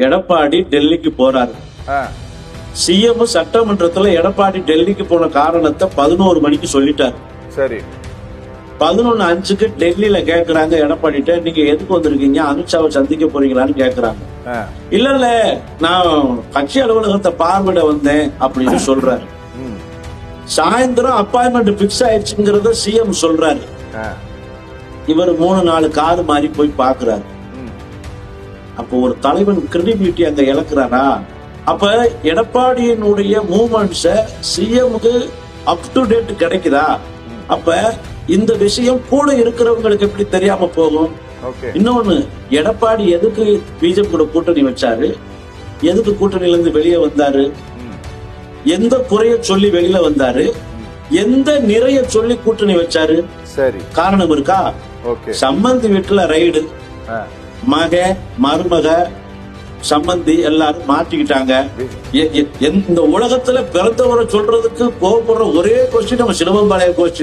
எடப்பாடி டெல்லிக்கு போறாரு. சிஎம் சட்டமன்றத்துல எடப்பாடி டெல்லிக்கு போன காரணத்தை பதினோரு மணிக்கு சொல்லிட்டாரு. சரி. பதினொன்னு அஞ்சுக்கு டெல்லியில கேக்குறாங்க எடப்பாடிட்ட நீங்க எதுக்கு வந்திருக்கீங்க? அமித்ஷாவை சந்திக்க போறீங்களான்னு கேக்குறாங்க. இல்ல இல்ல நான் கட்சி அலுவலகத்தை பார்வையிட வந்தேன் அப்படின்னு சொல்றாரு. சாயந்தரம் அப்பாயின்மெண்ட் பிக்ஸ் ஆயிடுச்சுங்கிறத சிஎம் சொல்றாரு. இவர் மூணு நாலு கார் மாறி போய் பாக்குறாரு. அப்போ ஒரு தலைவன் கிரெடிபிலிட்டி அங்க இழக்கிறாரா அப்ப எடப்பாடியினுடைய மூமெண்ட்ஸ சிஎம்க்கு அப் டு டேட் கிடைக்குதா? அப்ப இந்த விஷயம் கூட இருக்கிறவங்களுக்கு எப்படி தெரியாம போகும்? இன்னொன்னு எடப்பாடி எதுக்கு பிஜேபி கூட கூட்டணி வச்சாரு? எதுக்கு கூட்டணியில இருந்து வெளியே வந்தாரு? எந்த குறைய சொல்லி வெளியில வந்தாரு? எந்த நிறைய சொல்லி கூட்டணி வச்சாரு? சரி. காரணம் இருக்கா? ஓகே சம்பந்தி வீட்டுல ரைடு மக மருமக சம்பந்தி எல்லாரும் மாற்றிக்கிட்டாங்க எ- எ- எந்த- இந்த உலகத்துல பிறந்தவரை சொல்றதுக்கு கோபப்படுற ஒரே கொஸ்டின் நம்ம சிலம்பம்பாளைய கோஷ்டி